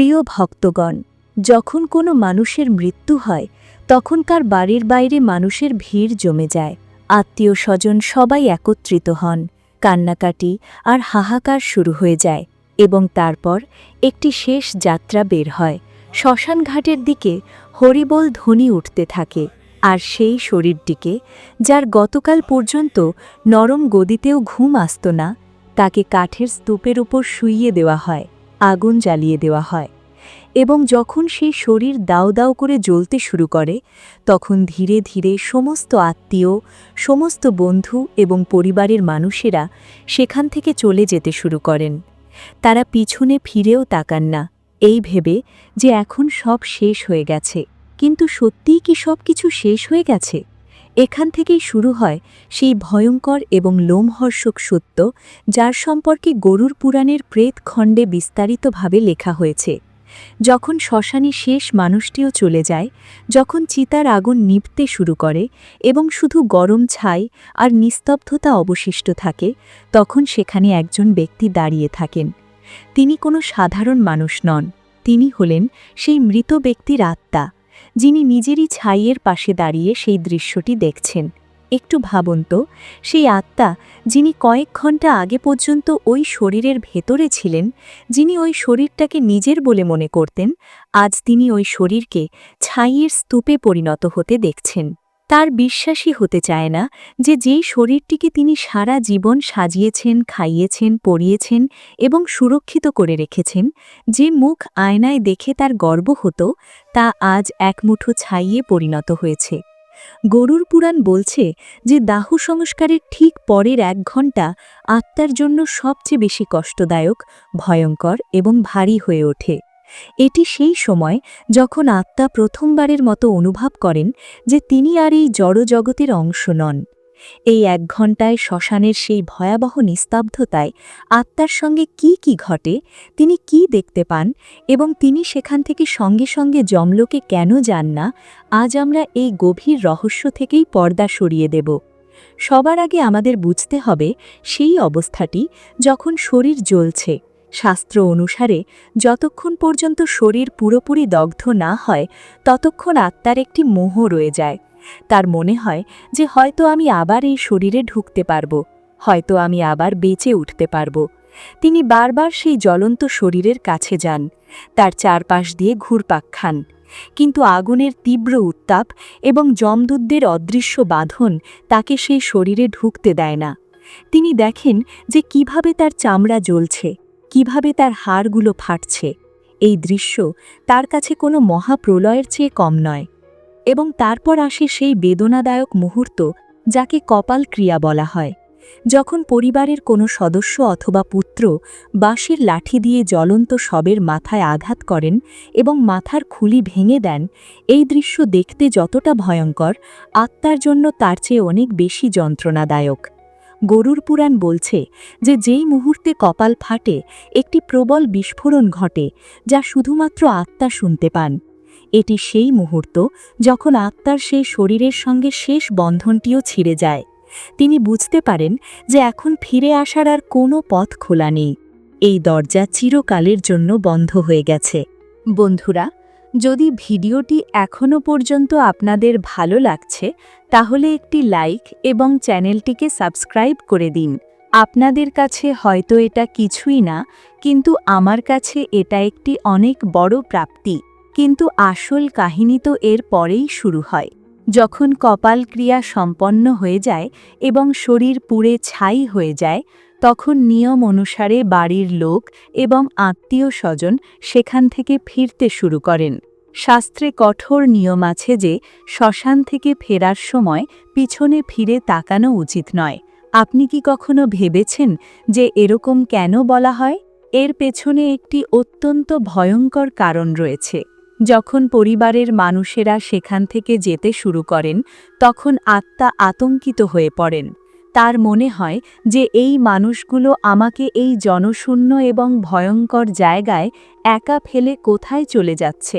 প্রিয় ভক্তগণ, যখন কোনো মানুষের মৃত্যু হয়, তখনকার বাড়ির বাইরে মানুষের ভিড় জমে যায়। আত্মীয় স্বজন সবাই একত্রিত হন, কান্নাকাটি আর হাহাকার শুরু হয়ে যায় এবং তারপর একটি শেষ যাত্রা বের হয়। শ্মশানঘাটের দিকে হরিবোল ধ্বনি উঠতে থাকে আর সেই শরীরটিকে, যার গতকাল পর্যন্ত নরম গদিতেও ঘুম আসত না, তাকে কাঠের স্তূপের উপর শুইয়ে দেওয়া হয়। আগুন জ্বালিয়ে দেওয়া হয় এবং যখন সেই শরীর দাও দাও করে জ্বলতে শুরু করে, তখন ধীরে ধীরে সমস্ত আত্মীয়, সমস্ত বন্ধু এবং পরিবারের মানুষেরা সেখান থেকে চলে যেতে শুরু করেন। তারা পিছনে ফিরেও তাকান না। এই ভেবে যে এখন সব শেষ হয়ে গেছে। কিন্তু সত্যিই কি সব কিছু শেষ হয়ে গেছে? এখান থেকেই শুরু হয় সেই ভয়ঙ্কর এবং লোমহর্ষক সত্য, যার সম্পর্কে গরুর পুরাণের প্রেত খণ্ডে বিস্তারিতভাবে লেখা হয়েছে। যখন শ্মশানে শেষ মানুষটিও চলে যায়, যখন চিতার আগুন নিভতে শুরু করে এবং শুধু গরম ছাই আর নিস্তব্ধতা অবশিষ্ট থাকে, তখন সেখানে একজন ব্যক্তি দাঁড়িয়ে থাকেন। তিনি কোনো সাধারণ মানুষ নন। তিনি হলেন সেই মৃত ব্যক্তির আত্মা। যিনি নিজেরই ছাইয়ের পাশে দাঁড়িয়ে সেই দৃশ্যটি দেখছেন। একটু ভাবুন তো, সেই আত্মা যিনি কয়েক ঘণ্টা আগে পর্যন্ত ওই শরীরের ভেতরে ছিলেন, যিনি ওই শরীরটাকে নিজের বলে মনে করতেন, আজ তিনি ওই শরীরকে ছাইয়ের স্তূপে পরিণত হতে দেখছেন। তার বিশ্বাসই হতে চায় না যে যেই শরীরটিকে তিনি সারা জীবন সাজিয়েছেন, খাইয়েছেন, পরিয়েছেন এবং সুরক্ষিত করে রেখেছেন, যে মুখ আয়নায় দেখে তার গর্ব হতো, তা আজ এক মুঠো ছাইয়ে পরিণত হয়েছে। গরুর পুরাণ বলছে যে দাহ সংস্কারের ঠিক পরের এক ঘণ্টা আত্মার জন্য সবচেয়ে বেশি কষ্টদায়ক, ভয়ঙ্কর এবং ভারী হয়ে ওঠে। এটি সেই সময় যখন আত্মা প্রথমবারের মতো অনুভব করেন যে তিনি আর এই জড়জগতের অংশ নন। এই এক ঘণ্টায় শ্মশানের সেই ভয়াবহ নিস্তব্ধতায় আত্মার সঙ্গে কি কি ঘটে, তিনি কি দেখতে পান এবং তিনি সেখান থেকে সঙ্গে সঙ্গে জমলোকে কেন যান না, আজ আমরা এই গভীর রহস্য থেকেই পর্দা সরিয়ে দেব। সবার আগে আমাদের বুঝতে হবে সেই অবস্থাটি যখন শরীর জ্বলছে। শাস্ত্র অনুসারে, যতক্ষণ পর্যন্ত শরীর পুরোপুরি দগ্ধ না হয়, ততক্ষণ আত্মার একটি মোহ রয়ে যায়। তার মনে হয় যে হয়তো আমি আবার এই শরীরে ঢুকতে পারব, হয়তো আমি আবার বেঁচে উঠতে পারব। তিনি বারবার সেই জ্বলন্ত শরীরের কাছে যান, তার চারপাশ দিয়ে ঘুরপাক খান। কিন্তু আগুনের তীব্র উত্তাপ এবং যমদূতদের অদৃশ্য বাঁধন তাকে সেই শরীরে ঢুকতে দেয় না। তিনি দেখেন যে কীভাবে তার চামড়া জ্বলছে। কীভাবে তার হাড়গুলো ফাটছে, এই দৃশ্য তার কাছে কোনো মহাপ্রলয়ের চেয়ে কম নয়। এবং তারপর আসে সেই বেদনাদায়ক মুহূর্ত যাকে কপাল ক্রিয়া বলা হয়, যখন পরিবারের কোনো সদস্য অথবা পুত্র বাঁশের লাঠি দিয়ে জ্বলন্ত শবের মাথায় আঘাত করেন এবং মাথার খুলি ভেঙে দেন, এই দৃশ্য দেখতে যতটা ভয়ঙ্কর, আত্মার জন্য তার চেয়ে অনেক বেশি যন্ত্রণাদায়ক। গরুর পুরাণ বলছে যে যেই মুহূর্তে কপাল ফাটে, একটি প্রবল বিস্ফোরণ ঘটে, যা শুধুমাত্র আত্মা শুনতে পান। এটি সেই মুহূর্ত যখন আত্মার সেই শরীরের সঙ্গে শেষ বন্ধনটিও ছিঁড়ে যায়। তিনি বুঝতে পারেন যে এখন ফিরে আসার আর কোনো পথ খোলা নেই। এই দরজা চিরকালের জন্য বন্ধ হয়ে গেছে। বন্ধুরা যদি ভিডিওটি এখনও পর্যন্ত আপনাদের ভালো লাগছে, তাহলে একটি লাইক এবং চ্যানেলটিকে সাবস্ক্রাইব করে দিন। আপনাদের কাছে হয়তো এটা কিছুই না, কিন্তু আমার কাছে এটা একটি অনেক বড় প্রাপ্তি। কিন্তু আসল কাহিনী তো এর পরেই শুরু হয়। যখন কপাল ক্রিয়া সম্পন্ন হয়ে যায় এবং শরীর পুড়ে ছাই হয়ে যায় তখন নিয়ম অনুসারে বাড়ির লোক এবং আত্মীয় স্বজন সেখান থেকে ফিরতে শুরু করেন। শাস্ত্রে কঠোর নিয়ম আছে যে, শ্মশান থেকে ফেরার সময় পিছনে ফিরে তাকানো উচিত নয়। আপনি কি কখনো ভেবেছেন যে এরকম কেন বলা হয়? এর পেছনে একটি অত্যন্ত ভয়ঙ্কর কারণ রয়েছে। যখন পরিবারের মানুষেরা সেখান থেকে যেতে শুরু করেন, তখন আত্মা আতঙ্কিত হয়ে পড়েন। তার মনে হয় যে এই মানুষগুলো আমাকে এই জনশূন্য এবং ভয়ঙ্কর জায়গায় একা ফেলে কোথায় চলে যাচ্ছে।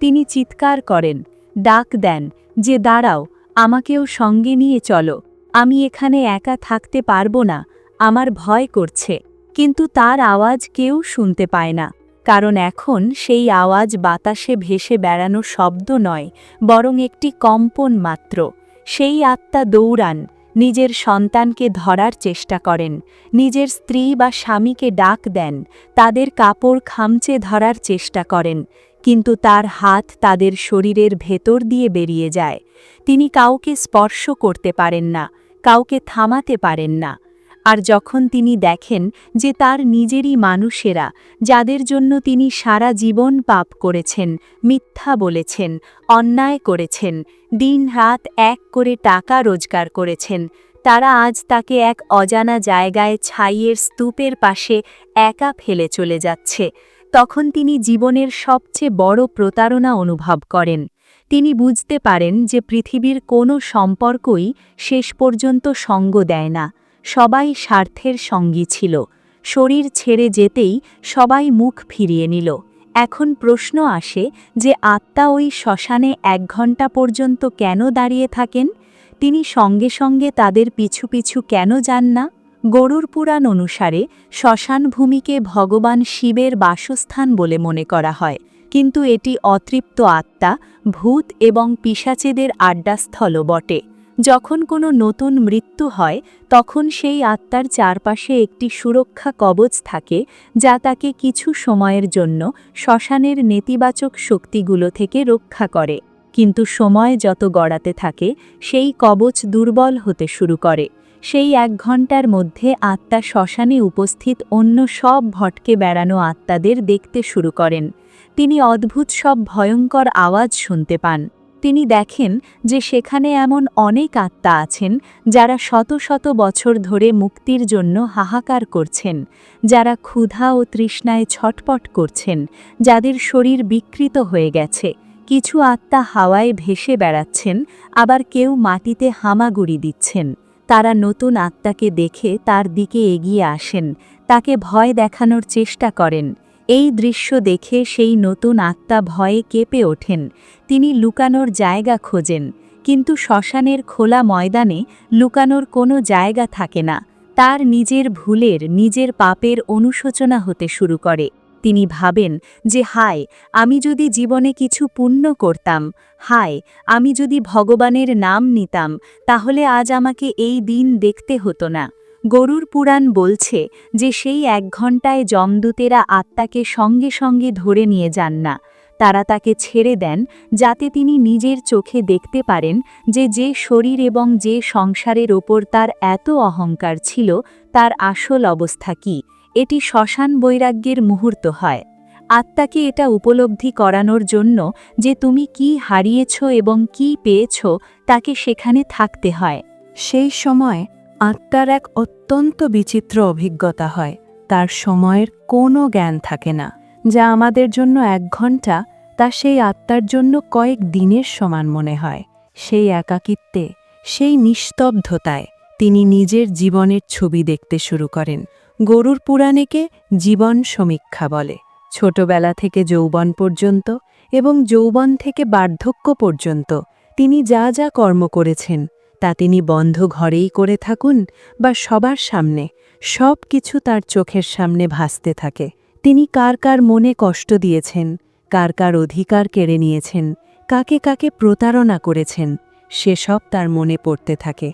তিনি চিৎকার করেন, ডাক দেন যে, দাঁড়াও, আমাকেও সঙ্গে নিয়ে চলো। আমি এখানে একা থাকতে পারব না, আমার ভয় করছে। কিন্তু তার আওয়াজ কেউ শুনতে পায় না, কারণ এখন সেই আওয়াজ বাতাসে ভেসে বেড়ানো শব্দ নয়, বরং একটি কম্পন মাত্র। সেই আত্মা দৌড়ান নিজের সন্তানকে ধরার চেষ্টা করেন, নিজের স্ত্রী বা স্বামীকে ডাক দেন, তাদের কাপড় খামচে ধরার চেষ্টা করেন, কিন্তু তার হাত তাদের শরীরের ভেতর দিয়ে বেরিয়ে যায়। তিনি কাউকে স্পর্শ করতে পারেন না, কাউকে থামাতে পারেন না। আর যখন তিনি দেখেন যে তার নিজেরই মানুষেরা, যাদের জন্য তিনি সারা জীবন পাপ করেছেন, মিথ্যা বলেছেন, অন্যায় করেছেন, দিন রাত এক করে টাকা রোজগার করেছেন, তারা আজ তাকে এক অজানা জায়গায় ছাইয়ের স্তূপের পাশে একা ফেলে চলে যাচ্ছে। তখন তিনি জীবনের সবচেয়ে বড় প্রতারণা অনুভব করেন। তিনি বুঝতে পারেন যে পৃথিবীর কোনো সম্পর্কই শেষ পর্যন্ত সঙ্গ দেয় না। সবাই স্বার্থের সঙ্গী ছিল। শরীর ছেড়ে যেতেই সবাই মুখ ফিরিয়ে নিল। এখন প্রশ্ন আসে যে আত্মা ওই শ্মশানে এক ঘণ্টা পর্যন্ত কেন দাঁড়িয়ে থাকেন? তিনি সঙ্গে সঙ্গে তাদের পিছু পিছু কেন যান না? গরুর পুরাণ অনুসারে শ্মশান ভূমিকে ভগবান শিবের বাসস্থান বলে মনে করা হয়। কিন্তু এটি অতৃপ্ত আত্মা, ভূত এবং পিসাচেদের আড্ডাস্থলও বটে। যখন কোনো নতুন মৃত্যু হয়, তখন সেই আত্মার চারপাশে একটি সুরক্ষা কবচ থাকে, যা তাকে কিছু সময়ের জন্য শ্মশানের নেতিবাচক শক্তিগুলো থেকে রক্ষা করে। কিন্তু সময় যত গড়াতে থাকে, সেই কবচ দুর্বল হতে শুরু করে। সেই এক ঘণ্টার মধ্যে আত্মা শ্মশানে উপস্থিত অন্য সব ভটকে বেড়ানো আত্মাদের দেখতে শুরু করেন। তিনি অদ্ভুত সব ভয়ঙ্কর আওয়াজ শুনতে পান। তিনি দেখেন যে সেখানে এমন অনেক আত্মা আছেন যারা শত শত বছর ধরে মুক্তির জন্য হাহাকার করছেন, যারা ক্ষুধা ও তৃষ্ণায় ছটপট করছেন, যাদের শরীর বিকৃত হয়ে গেছে, কিছু আত্মা হাওয়ায় ভেসে বেড়াচ্ছেন, আবার কেউ মাটিতে হামাগুড়ি দিচ্ছেন। তারা নতুন আত্মাকে দেখে তার দিকে এগিয়ে আসেন, তাকে ভয় দেখানোর চেষ্টা করেন। এই দৃশ্য দেখে সেই নতুন আত্মা ভয়ে কেঁপে ওঠেন। তিনি লুকানোর জায়গা খোঁজেন, কিন্তু শ্মশানের খোলা ময়দানে লুকানোর কোনো জায়গা থাকে না। তার নিজের ভুলের, নিজের পাপের অনুশোচনা হতে শুরু করে। তিনি ভাবেন যে, হায়, আমি যদি জীবনে কিছু পুণ্য করতাম, হায়, আমি যদি ভগবানের নাম নিতাম, তাহলে আজ আমাকে এই দিন দেখতে হতো না। গরুর পুরাণ বলছে যে সেই এক ঘন্টায় যমদূতেরা আত্মাকে সঙ্গে সঙ্গে ধরে নিয়ে যান না। তারা তাকে ছেড়ে দেন যাতে তিনি নিজের চোখে দেখতে পারেন যে যে শরীর এবং যে সংসারের ওপর তার এত অহংকার ছিল, তার আসল অবস্থা কি? এটি শ্মশান বৈরাগ্যের মুহূর্ত হয়। আত্মাকে এটা উপলব্ধি করানোর জন্য যে তুমি কি হারিয়েছ এবং কি পেয়েছ, তাকে সেখানে থাকতে হয়। সেই সময় আত্মার এক অত্যন্ত বিচিত্র অভিজ্ঞতা হয়। তার সময়ের কোনো জ্ঞান থাকে না। যা আমাদের জন্য এক ঘণ্টা তা সেই আত্মার জন্য কয়েক দিনের সমান মনে হয়। সেই একাকিত্বে, সেই নিস্তব্ধতায় তিনি নিজের জীবনের ছবি দেখতে শুরু করেন। গরুর পুরাণেকে জীবন সমীক্ষা বলে। ছোটবেলা থেকে যৌবন পর্যন্ত এবং যৌবন থেকে বার্ধক্য পর্যন্ত তিনি যা যা কর্ম করেছেন তা তিনি বন্ধ ঘরেই করে থাকুন বা সবার সামনে, সব কিছু তার চোখের সামনে ভাসতে থাকে। তিনি কার কার মনে কষ্ট দিয়েছেন, কার কার অধিকার কেড়ে নিয়েছেন, কাকে কাকে প্রতারণা করেছেন সেসব তার মনে পড়তে থাকে।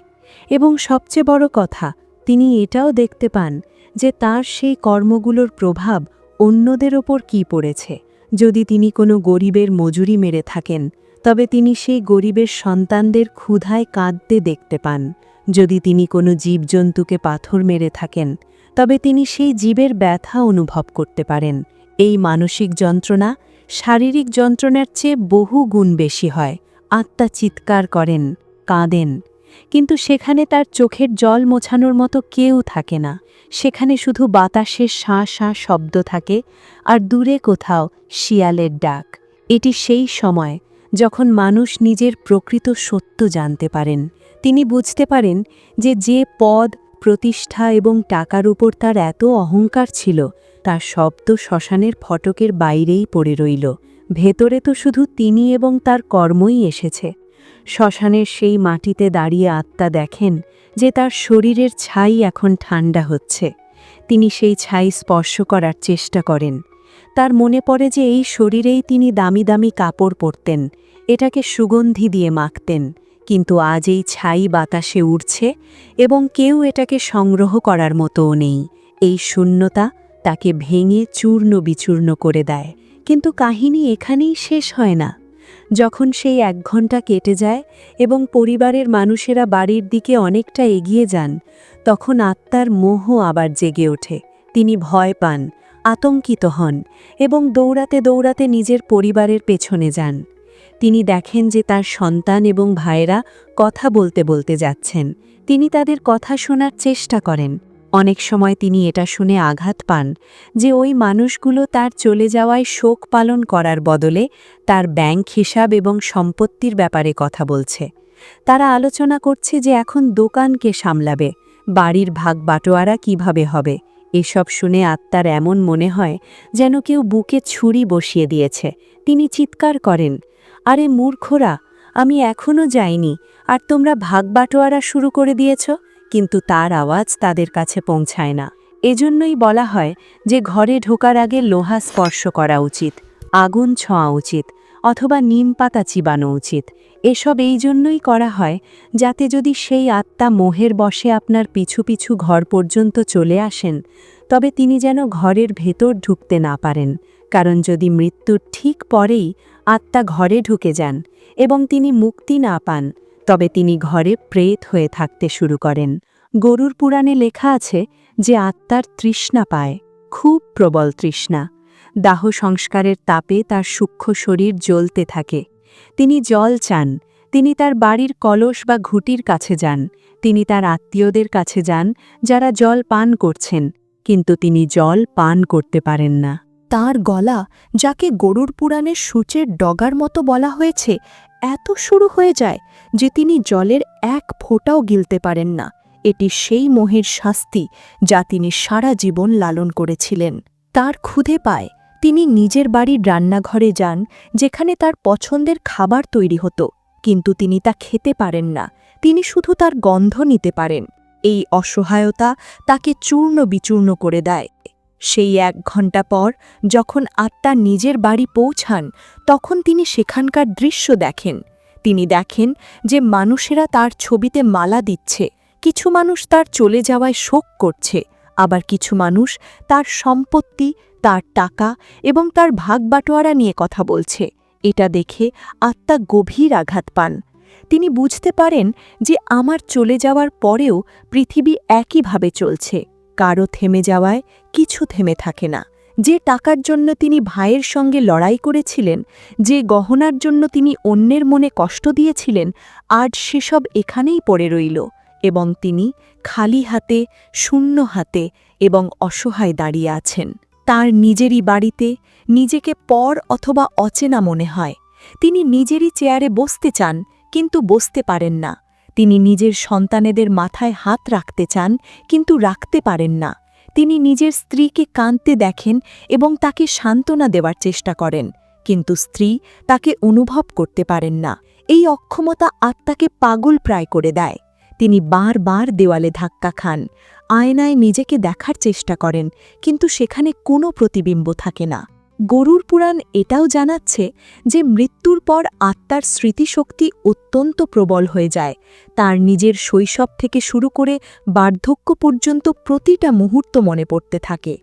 এবং সবচেয়ে বড় কথা, তিনি এটাও দেখতে পান যে তার সেই কর্মগুলোর প্রভাব অন্যদের ওপর কি পড়েছে। যদি তিনি কোনো গরিবের মজুরি মেরে থাকেন তবে তিনি সেই গরিবের সন্তানদের ক্ষুধায় কাঁদতে দেখতে পান। যদি তিনি কোনো জীবজন্তুকে পাথর মেরে থাকেন, তবে তিনি সেই জীবের ব্যথা অনুভব করতে পারেন। এই মানসিক যন্ত্রণা শারীরিক যন্ত্রণার চেয়ে বহু গুণ বেশি হয়। আত্মা চিৎকার করেন, কাঁদেন। কিন্তু সেখানে তার চোখের জল মোছানোর মতো কেউ থাকে না। সেখানে শুধু বাতাসের শাঁ শাঁ শব্দ থাকে, আর দূরে কোথাও শিয়ালের ডাক। এটি সেই সময় যখন মানুষ নিজের প্রকৃত সত্য জানতে পারেন, তিনি বুঝতে পারেন যে যে পদ, প্রতিষ্ঠা এবং টাকার উপর তার এত অহংকার ছিল, তার শব্দ শ্মশানের ফটকের বাইরেই পড়ে রইল। ভেতরে তো শুধু তিনি এবং তার কর্মই এসেছে। শ্মশানের সেই মাটিতে দাঁড়িয়ে আত্মা দেখেন যে তার শরীরের ছাই এখন ঠান্ডা হচ্ছে। তিনি সেই ছাই স্পর্শ করার চেষ্টা করেন। তার মনে পড়ে যে এই শরীরেই তিনি দামি দামি কাপড় পরতেন, এটাকে সুগন্ধি দিয়ে মাখতেন, কিন্তু আজ এই ছাই বাতাসে উড়ছে এবং কেউ এটাকে সংগ্রহ করার মতোও নেই। এই শূন্যতা তাকে ভেঙে চূর্ণ বিচূর্ণ করে দেয়, কিন্তু কাহিনী এখানেই শেষ হয় না। যখন সেই এক ঘণ্টা কেটে যায় এবং পরিবারের মানুষেরা বাড়ির দিকে অনেকটা এগিয়ে যান, তখন আত্মার মোহ আবার জেগে ওঠে, তিনি ভয় পান আতঙ্কিত হন এবং দৌড়াতে দৌড়াতে নিজের পরিবারের পেছনে যান। তিনি দেখেন যে তার সন্তান এবং ভাইয়েরা কথা বলতে বলতে যাচ্ছেন। তিনি তাদের কথা শোনার চেষ্টা করেন। অনেক সময় তিনি এটা শুনে আঘাত পান যে ওই মানুষগুলো তার চলে যাওয়ায় শোক পালন করার বদলে তার ব্যাংক হিসাব এবং সম্পত্তির ব্যাপারে কথা বলছে। তারা আলোচনা করছে যে এখন দোকানকে সামলাবে, বাড়ির ভাগ বাটোয়ারা কীভাবে হবে। এসব শুনে আত্মার এমন মনে হয় যেন কেউ বুকে ছুরি বসিয়ে দিয়েছে। তিনি চিৎকার করেন, আরে মূর্খরা, আমি এখনও যাইনি, আর তোমরা ভাগ বাটোয়ারা শুরু করে দিয়েছ, কিন্তু তার আওয়াজ তাদের কাছে পৌঁছায় না। এজন্যই বলা হয় যে ঘরে ঢোকার আগে লোহা স্পর্শ করা উচিত, আগুন ছোঁয়া উচিত, অথবা নিম পাতা চিবানো উচিত এসব এই জন্যই করা হয় যাতে যদি সেই আত্মা মোহের বসে আপনার পিছু পিছু ঘর পর্যন্ত চলে আসেন, তবে তিনি যেন ঘরের ভেতর ঢুকতে না পারেন। কারণ যদি মৃত্যুর ঠিক পরেই আত্মা ঘরে ঢুকে যান এবং তিনি মুক্তি না পান, তবে তিনি ঘরে প্রেত হয়ে থাকতে শুরু করেন। গরুর পুরাণে লেখা আছে যে আত্মার তৃষ্ণা পায়, খুব প্রবল তৃষ্ণা। দাহ সংস্কারের তাপে তার সূক্ষ্ম শরীর জ্বলতে থাকে। তিনি জল চান, তিনি তার বাড়ির কলস বা ঘুটির কাছে যান, তিনি তার আত্মীয়দের কাছে যান, যারা জল পান করছেন, কিন্তু তিনি জল পান করতে পারেন না। তার গলা, যাকে গরুর পুরাণের সূচের ডগার মতো বলা হয়েছে, এত শুরু হয়ে যায় যে তিনি জলের এক ফোঁটাও গিলতে পারেন না। এটি সেই মোহের শাস্তি, যা তিনি সারা জীবন লালন করেছিলেন। তার ক্ষুধে পায় তিনি নিজের বাড়ির রান্নাঘরে যান, যেখানে তার পছন্দের খাবার তৈরি হতো, কিন্তু তিনি তা খেতে পারেন না। তিনি শুধু তার গন্ধ নিতে পারেন। এই অসহায়তা তাকে চূর্ণ বিচূর্ণ করে দেয়। সেই এক ঘণ্টা পর, যখন আত্মা নিজের বাড়ি পৌঁছান, তখন তিনি সেখানকার দৃশ্য দেখেন। তিনি দেখেন যে মানুষেরা তার ছবিতে মালা দিচ্ছে, কিছু মানুষ তার চলে যাওয়ায় শোক করছে। আবার কিছু মানুষ তার সম্পত্তি, তার টাকা এবং তার ভাগ বাটোয়ারা নিয়ে কথা বলছে। এটা দেখে আত্মা গভীর আঘাত পান। তিনি বুঝতে পারেন যে আমার চলে যাওয়ার পরেও পৃথিবী একইভাবে চলছে। কারও থেমে যাওয়ায় কিছু থেমে থাকে না। যে টাকার জন্য তিনি ভাইয়ের সঙ্গে লড়াই করেছিলেন, যে গহনার জন্য তিনি অন্যের মনে কষ্ট দিয়েছিলেন, আজ সেসব এখানেই পড়ে রইল। এবং তিনি খালি হাতে, শূন্য হাতে এবং অসহায় দাঁড়িয়ে আছেন। তার নিজেরই বাড়িতে নিজেকে পর অথবা অচেনা মনে হয়। তিনি নিজেরই চেয়ারে বসতে চান, কিন্তু বসতে পারেন না। তিনি নিজের সন্তানেদের মাথায় হাত রাখতে চান, কিন্তু রাখতে পারেন না। তিনি নিজের স্ত্রীকে কাঁদতে দেখেন এবং তাকে সান্ত্বনা দেওয়ার চেষ্টা করেন, কিন্তু স্ত্রী তাকে অনুভব করতে পারেন না। এই অক্ষমতা আত্মাকে পাগল প্রায় করে দেয়। তিনি বারবার দেওয়ালে ধাক্কা খান, আয়নায় নিজেকে দেখার চেষ্টা করেন, কিন্তু সেখানে কোনো প্রতিবিম্ব থাকে না। গরুর পুরাণ এটাও জানাচ্ছে যে মৃত্যুর পর আত্মার স্মৃতিশক্তি অত্যন্ত প্রবল হয়ে যায়। তার নিজের শৈশব থেকে শুরু করে বার্ধক্য পর্যন্ত প্রতিটা মুহূর্ত মনে পড়তে থাকে।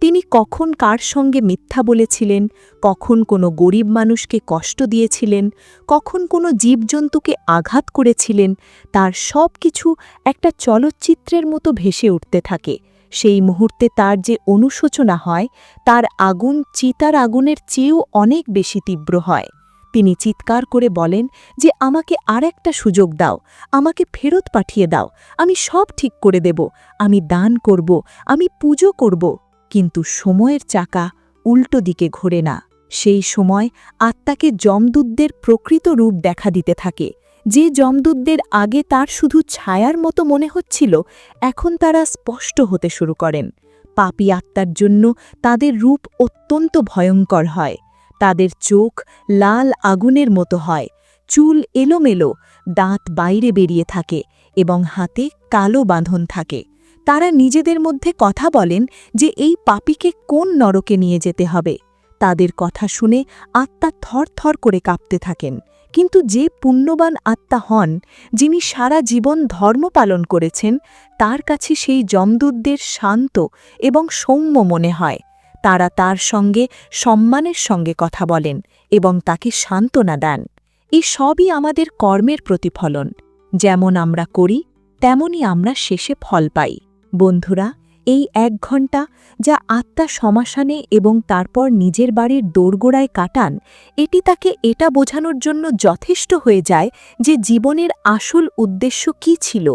তিনি কখন কার সঙ্গে মিথ্যা বলেছিলেন, কখন কোনো গরিব মানুষকে কষ্ট দিয়েছিলেন, কখন কোনো জীবজন্তুকে আঘাত করেছিলেন, তার সব কিছু একটা চলচ্চিত্রের মতো ভেসে উঠতে থাকে। সেই মুহূর্তে তার যে অনুশোচনা হয়, তার আগুন চিতার আগুনের চেয়েও অনেক বেশি তীব্র হয়। তিনি চিৎকার করে বলেন যে, আমাকে আর একটা সুযোগ দাও, আমাকে ফেরত পাঠিয়ে দাও, আমি সব ঠিক করে দেব, আমি দান করব, আমি পুজো করব। কিন্তু সময়ের চাকা উল্টো দিকে ঘোরে না। সেই সময় আত্মাকে যমদূতদের প্রকৃত রূপ দেখা দিতে থাকে। যে যমদূতদের আগে তার শুধু ছায়ার মতো মনে হচ্ছিল, এখন তারা স্পষ্ট হতে শুরু করেন। পাপী আত্মার জন্য তাদের রূপ অত্যন্ত ভয়ঙ্কর হয়। তাদের চোখ লাল আগুনের মতো হয়। চুল এলোমেলো, দাঁত বাইরে বেরিয়ে থাকে এবং হাতে কালো বাঁধন থাকে। তারা নিজেদের মধ্যে কথা বলেন যে এই পাপীকে কোন নরকে নিয়ে যেতে হবে। তাদের কথা শুনে আত্মা থর থর করে কাঁপতে থাকেন। কিন্তু যে পুণ্যবান আত্মা হন, যিনি সারা জীবন ধর্ম পালন করেছেন, তার কাছে সেই যমদূতদের শান্ত এবং সৌম্য মনে হয়। তারা তার সঙ্গে সম্মানের সঙ্গে কথা বলেন এবং তাকে সান্ত্বনা দেন। এই সবই আমাদের কর্মের প্রতিফলন। যেমন আমরা করি, তেমনই আমরা শেষে ফল পাই। বন্ধুরা, এই এক ঘণ্টা যা আত্মা সমাসানে এবং তারপর নিজের বাড়ির দোরগোড়ায় কাটান, এটি তাকে এটা বোঝানোর জন্য যথেষ্ট হয়ে যায় যে জীবনের আসল উদ্দেশ্য কি ছিল।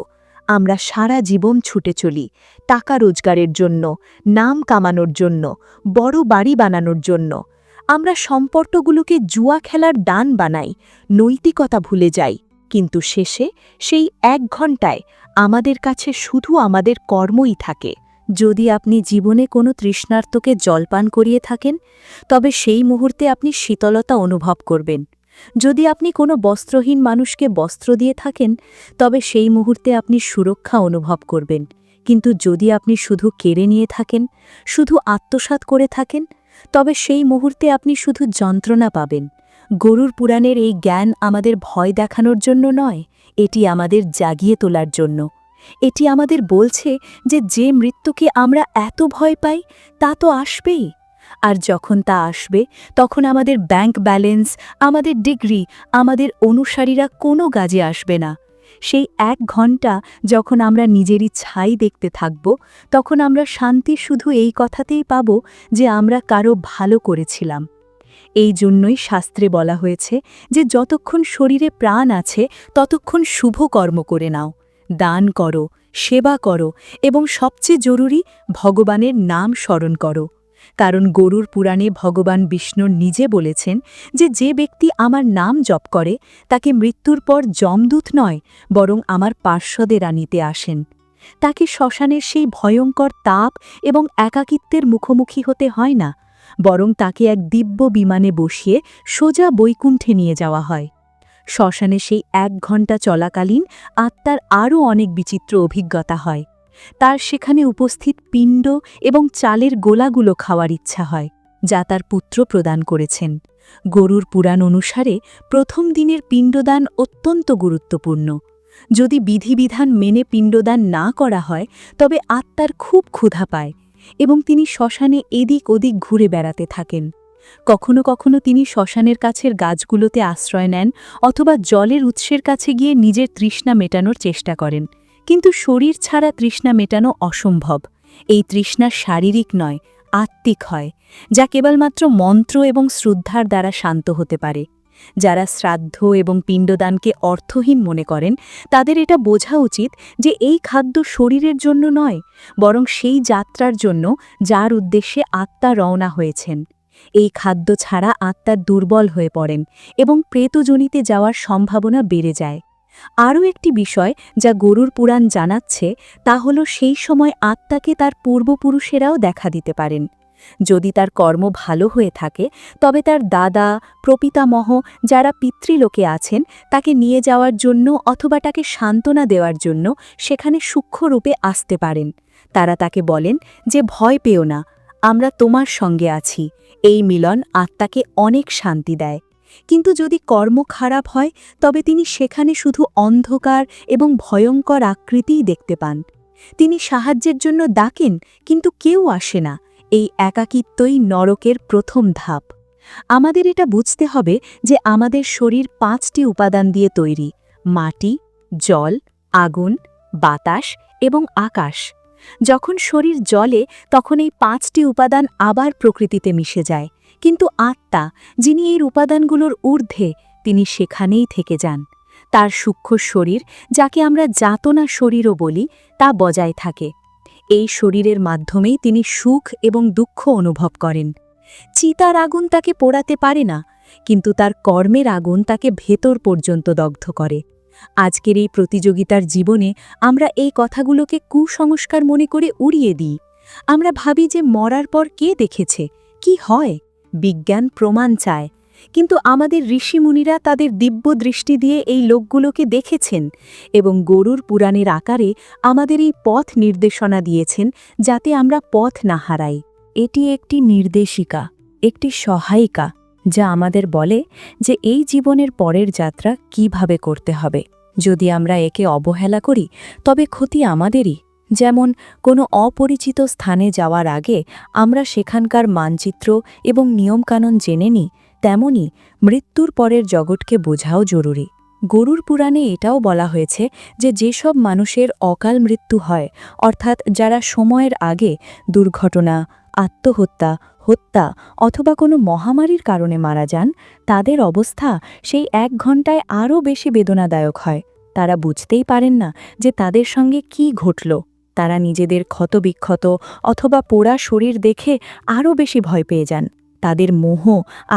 আমরা সারা জীবন ছুটে চলি, টাকা রোজগারের জন্য, নাম কামানোর জন্য, বড় বাড়ি বানানোর জন্য। আমরা সম্পর্কগুলোকে জুয়া খেলার দান বানাই, নৈতিকতা ভুলে যাই, কিন্তু শেষে সেই এক ঘণ্টায় আমাদের কাছে শুধু আমাদের কর্মই থাকে। যদি আপনি জীবনে কোনো তৃষ্ণার্তকে জলপান করিয়ে থাকেন, তবে সেই মুহূর্তে আপনি শীতলতা অনুভব করবেন। যদি আপনি কোনো বস্ত্রহীন মানুষকে বস্ত্র দিয়ে থাকেন, তবে সেই মুহূর্তে আপনি সুরক্ষা অনুভব করবেন। কিন্তু যদি আপনি শুধু কেড়ে নিয়ে থাকেন, শুধু আত্মসাৎ করে থাকেন, তবে সেই মুহূর্তে আপনি শুধু যন্ত্রণা পাবেন। গরুর পুরাণের এই জ্ঞান আমাদের ভয় দেখানোর জন্য নয়, এটি আমাদের জাগিয়ে তোলার জন্য। এটি আমাদের বলছে যে যে মৃত্যুকে আমরা এত ভয় পাই, তা তো আসবেই। আর যখন তা আসবে, তখন আমাদের ব্যাংক ব্যালেন্স, আমাদের ডিগ্রি, আমাদের অনুসারীরা কোনো কাজে আসবে না। সেই এক ঘণ্টা যখন আমরা নিজেরই ছাই দেখতে থাকব, তখন আমরা শান্তি শুধু এই কথাতেই পাব যে আমরা কারও ভালো করেছিলাম। এই জন্যই শাস্ত্রে বলা হয়েছে যে যতক্ষণ শরীরে প্রাণ আছে, ততক্ষণ শুভ কর্ম করে নাও। দান করো, সেবা করো এবং সবচেয়ে জরুরি ভগবানের নাম স্মরণ করো। কারণ গরুর পুরাণে ভগবান বিষ্ণুর নিজে বলেছেন যে যে ব্যক্তি আমার নাম জপ করে, তাকে মৃত্যুর পর যমদূত নয়, বরং আমার পার্শ্বদের আনিতে আসেন। তাকে শ্মশানের সেই ভয়ঙ্কর তাপ এবং একাকিত্বের মুখোমুখি হতে হয় না। বরং তাকে এক দিব্য বিমানে বসিয়ে সোজা বৈকুণ্ঠে নিয়ে যাওয়া হয়। শ্মশানে সেই এক ঘণ্টা চলাকালীন আত্মার আরও অনেক বিচিত্র অভিজ্ঞতা হয়। তার সেখানে উপস্থিত পিণ্ড এবং চালের গোলাগুলো খাওয়ার ইচ্ছা হয়, যা তার পুত্র প্রদান করেছেন। গরুর পুরাণ অনুসারে প্রথম দিনের পিণ্ডদান অত্যন্ত গুরুত্বপূর্ণ। যদি বিধিবিধান মেনে পিণ্ডদান না করা হয়, তবে আত্মার খুব ক্ষুধা পায় এবং তিনি শ্মশানে এদিক ওদিক ঘুরে বেড়াতে থাকেন। কখনো কখনো তিনি শ্মশানের কাছের গাছগুলোতে আশ্রয় নেন অথবা জলের উৎসের কাছে গিয়ে নিজের তৃষ্ণা মেটানোর চেষ্টা করেন। কিন্তু শরীর ছাড়া তৃষ্ণা মেটানো অসম্ভব। এই তৃষ্ণা শারীরিক নয়, আত্মিক হয়, যা কেবলমাত্র মন্ত্র এবং শ্রদ্ধার দ্বারা শান্ত হতে পারে। যারা শ্রাদ্ধ এবং পিণ্ডদানকে অর্থহীন মনে করেন, তাদের এটা বোঝা উচিত যে এই খাদ্য শরীরের জন্য নয়, বরং সেই যাত্রার জন্য যার উদ্দেশ্যে আত্মা রওনা হয়েছেন। এই খাদ্য ছাড়া আত্মা দুর্বল হয়ে পড়েন এবং প্রেতজনিতে যাওয়ার সম্ভাবনা বেড়ে যায়। আরও একটি বিষয় যা গরুর পুরাণ জানাচ্ছে তা হল সেই সময় আত্মাকে তার পূর্বপুরুষেরাও দেখা দিতে পারেন। যদি তার কর্ম ভালো হয়ে থাকে, তবে তার দাদা, প্রপিতামহ যারা পিতৃলোকে আছেন, তাকে নিয়ে যাওয়ার জন্য অথবা তাকে সান্ত্বনা দেওয়ার জন্য সেখানে সূক্ষ্মরূপে আসতে পারেন। তারা তাকে বলেন যে, ভয় পেও না, আমরা তোমার সঙ্গে আছি। এই মিলন আত্মাকে অনেক শান্তি দেয়। কিন্তু যদি কর্ম খারাপ হয়, তবে তিনি সেখানে শুধু অন্ধকার এবং ভয়ঙ্কর আকৃতিই দেখতে পান। তিনি সাহায্যের জন্য ডাকেন, কিন্তু কেউ আসে না। এই একাকিত্বই নরকের প্রথম ধাপ। আমাদের এটা বুঝতে হবে যে আমাদের শরীর পাঁচটি উপাদান দিয়ে তৈরি, মাটি, জল, আগুন, বাতাস এবং আকাশ। যখন শরীর জলে তখন এই পাঁচটি উপাদান আবার প্রকৃতিতে মিশে যায়। কিন্তু আত্মা, যিনি এই উপাদানগুলোর ঊর্ধ্বে, তিনি সেখানেই থেকে যান। তার সূক্ষ্ম শরীর, যাকে আমরা যাতনা শরীরও বলি, তা বজায় থাকে। এই শরীরের মাধ্যমেই তিনি সুখ এবং দুঃখ অনুভব করেন। চিতার আগুন তাকে পোড়াতে পারে না, কিন্তু তার কর্মের আগুন তাকে ভেতর পর্যন্ত দগ্ধ করে। আজকের এই প্রতিযোগিতার জীবনে আমরা এই কথাগুলোকে কুসংস্কার মনে করে উড়িয়ে দিই। আমরা ভাবি যে মরার পর কে দেখেছে? কি হয়? বিজ্ঞান প্রমাণ চায়। কিন্তু আমাদের ঋষিমুনিরা তাদের দিব্য দৃষ্টি দিয়ে এই লোকগুলোকে দেখেছেন এবং গরুর পুরাণের আকারে আমাদের এই পথ নির্দেশনা দিয়েছেন যাতে আমরা পথ না হারাই। এটি একটি নির্দেশিকা, একটি সহায়িকা, যা আমাদের বলে যে এই জীবনের পরের যাত্রা কীভাবে করতে হবে। যদি আমরা একে অবহেলা করি, তবে ক্ষতি আমাদেরই। যেমন কোনো অপরিচিত স্থানে যাওয়ার আগে আমরা সেখানকার মানচিত্র এবং নিয়মকানুন জেনে নিই তেমনি মৃত্যুর পরের জগৎকে বোঝাও জরুরি। গরুর পুরাণে এটাও বলা হয়েছে যে যেসব মানুষের অকাল মৃত্যু হয়, অর্থাৎ যারা সময়ের আগে দুর্ঘটনা, আত্মহত্যা, হত্যা অথবা কোনো মহামারীর কারণে মারা যান, তাদের অবস্থা সেই এক ঘন্টায় আরও বেশি বেদনাদায়ক হয়। তারা বুঝতেই পারেন না যে তাদের সঙ্গে কি ঘটল। তারা নিজেদের ক্ষতবিক্ষত অথবা পোড়া শরীর দেখে আরও বেশি ভয় পেয়ে যান। তাদের মোহ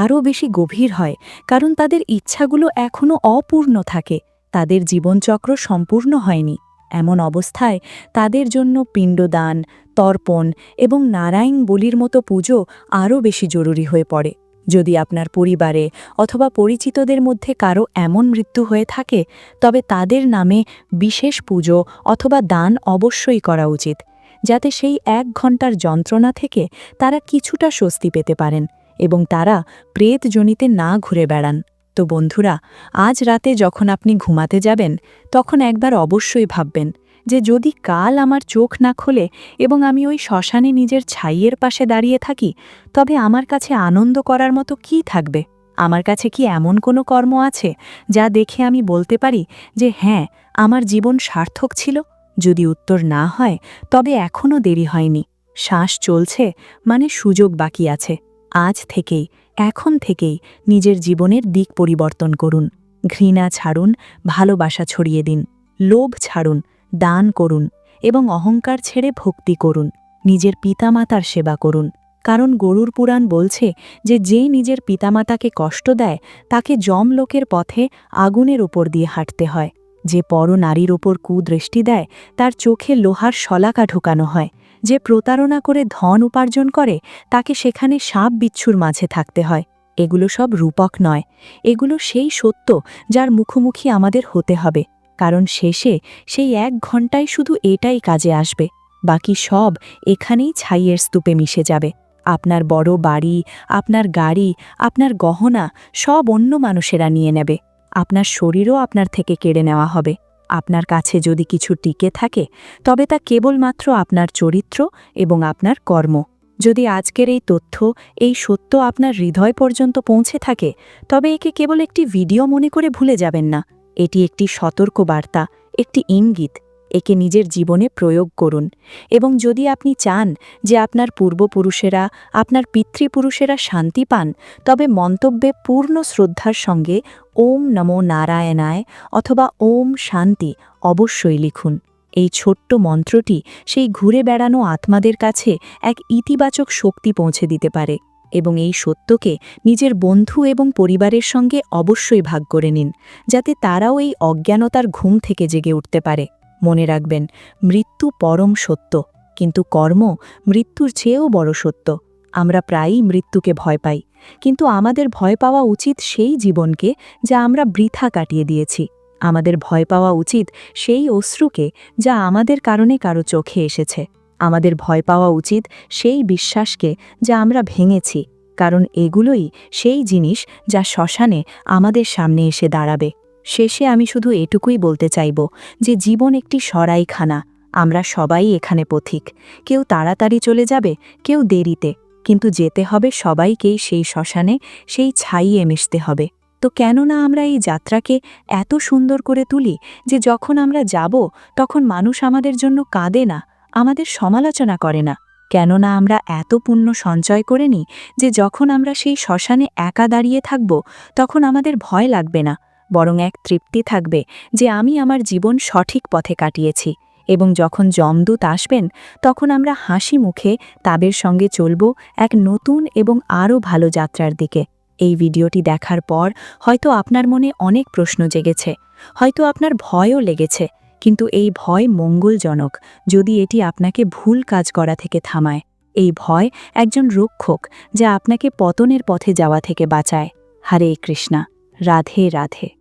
আরও বেশি গভীর হয়, কারণ তাদের ইচ্ছাগুলো এখনও অপূর্ণ থাকে, তাদের জীবনচক্র সম্পূর্ণ হয়নি। এমন অবস্থায় তাদের জন্য পিণ্ডদান, তর্পণ এবং নারায়ণ বলির মতো পুজো আরও বেশি জরুরি হয়ে পড়ে। যদি আপনার পরিবারে অথবা পরিচিতদের মধ্যে কারও এমন মৃত্যু হয়ে থাকে, তবে তাদের নামে বিশেষ পুজো অথবা দান অবশ্যই করা উচিত, যাতে সেই এক ঘণ্টার যন্ত্রণা থেকে তারা কিছুটা স্বস্তি পেতে পারেন। এবং তারা প্রেতজনিতে না ঘুরে বেড়ান। তো বন্ধুরা, আজ রাতে যখন আপনি ঘুমাতে যাবেন, তখন একবার অবশ্যই ভাববেন যে যদি কাল আমার চোখ না খোলে এবং আমি ওই শ্মশানে নিজের ছাইয়ের পাশে দাঁড়িয়ে থাকি, তবে আমার কাছে আনন্দ করার মতো কি থাকবে? আমার কাছে কি এমন কোনো কর্ম আছে যা দেখে আমি বলতে পারি যে হ্যাঁ আমার জীবন সার্থক ছিল? যদি উত্তর না হয়, তবে এখনও দেরি হয়নি। শ্বাস চলছে মানে সুযোগ বাকি আছে। আজ থেকেই, এখন থেকেই নিজের জীবনের দিক পরিবর্তন করুন। ঘৃণা ছাড়ুন, ভালোবাসা ছড়িয়ে দিন। লোভ ছাড়ুন, দান করুন এবং অহংকার ছেড়ে ভক্তি করুন। নিজের পিতামাতার সেবা করুন। কারণ গরুর পুরাণ বলছে যে যে নিজের পিতামাতাকে কষ্ট দেয়, তাকে জম লোকের পথে আগুনের ওপর দিয়ে হাঁটতে হয়। যে পর নারীর ওপর কুদৃষ্টি দেয়, তার চোখে লোহার শলাকা ঢোকানো হয়। যে প্রতারণা করে ধন উপার্জন করে, তাকে সেখানে সাপ বিচ্ছুর মাঝে থাকতে হয়। এগুলো সব রূপক নয়। এগুলো সেই সত্য যার মুখোমুখি আমাদের হতে হবে। কারণ শেষে সেই এক ঘন্টায় শুধু এটাই কাজে আসবে। বাকি সব এখানেই ছাইয়ের স্তূপে মিশে যাবে। আপনার বড় বাড়ি, আপনার গাড়ি, আপনার গহনা সব অন্য মানুষেরা নিয়ে নেবে। আপনার শরীরও আপনার থেকে কেড়ে নেওয়া হবে। আপনার কাছে যদি কিছু টিকে থাকে, তবে তা কেবলমাত্র আপনার চরিত্র এবং আপনার কর্ম। যদি আজকের এই তথ্য, এই সত্য আপনার হৃদয় পর্যন্ত পৌঁছে থাকে, তবে একে কেবল একটি ভিডিও মনে করে ভুলে যাবেন না। এটি একটি সতর্ক বার্তা একটি ইঙ্গিত। একে নিজের জীবনে প্রয়োগ করুন। এবং যদি আপনি চান যে আপনার পূর্বপুরুষেরা, আপনার পিতৃপুরুষেরা শান্তি পান, তবে মন্তব্যে পূর্ণ শ্রদ্ধার সঙ্গে ওম নমো নারায়ণায় অথবা ওম শান্তি অবশ্যই লিখুন। এই ছোট্ট মন্ত্রটি সেই ঘুরে বেড়ানো আত্মাদের কাছে এক ইতিবাচক শক্তি পৌঁছে দিতে পারে এবং এই সত্যকে নিজের বন্ধু এবং পরিবারের সঙ্গে অবশ্যই ভাগ করে নিন, যাতে তারাও এই অজ্ঞানতার ঘুম থেকে জেগে উঠতে পারে। মনে রাখবেন, মৃত্যু পরম সত্য, কিন্তু কর্ম মৃত্যুর চেয়েও বড় সত্য। আমরা প্রায়ই মৃত্যুকে ভয় পাই, কিন্তু আমাদের ভয় পাওয়া উচিত সেই জীবনকে যা আমরা বৃথা কাটিয়ে দিয়েছি। আমাদের ভয় পাওয়া উচিত সেই অশ্রুকে যা আমাদের কারণে কারও চোখে এসেছে। আমাদের ভয় পাওয়া উচিত সেই বিশ্বাসকে যা আমরা ভেঙেছি, কারণ এগুলোই সেই জিনিস যা শ্মশানে আমাদের সামনে এসে দাঁড়াবে। শেষে আমি শুধু এটুকুই বলতে চাইব যে জীবন একটি সরাইখানা, আমরা সবাই এখানে পথিক। কেউ তাড়াতাড়ি চলে যাবে, কেউ দেরিতে, কিন্তু যেতে হবে সবাইকেই সেই শ্মশানে, সেই ছাইয়ে মিশতে হবে। তো কেননা আমরা এই যাত্রাকে এত সুন্দর করে তুলি যে যখন আমরা যাব, তখন মানুষ আমাদের জন্য কাঁদে না, আমাদের সমালোচনা করে না। কেননা আমরা এত পুণ্য সঞ্চয় করে নিই যে যখন আমরা সেই শ্মশানে একা দাঁড়িয়ে থাকব, তখন আমাদের ভয় লাগবে না। বরং এক তৃপ্তি থাকবে যে আমি আমার জীবন সঠিক পথে কাটিয়েছি এবং যখন যমদূত আসবেন, তখন আমরা হাসি মুখে তাদের সঙ্গে চলব এক নতুন এবং আরও ভালো যাত্রার দিকে। এই ভিডিওটি দেখার পর হয়তো আপনার মনে অনেক প্রশ্ন জেগেছে, হয়তো আপনার ভয়ও লেগেছে, কিন্তু এই ভয় মঙ্গলজনক যদি এটি আপনাকে ভুল কাজ করা থেকে থামায়। এই ভয় একজন রক্ষক যা আপনাকে পতনের পথে যাওয়া থেকে বাঁচায়। হরে কৃষ্ণা, রাধে রাধে।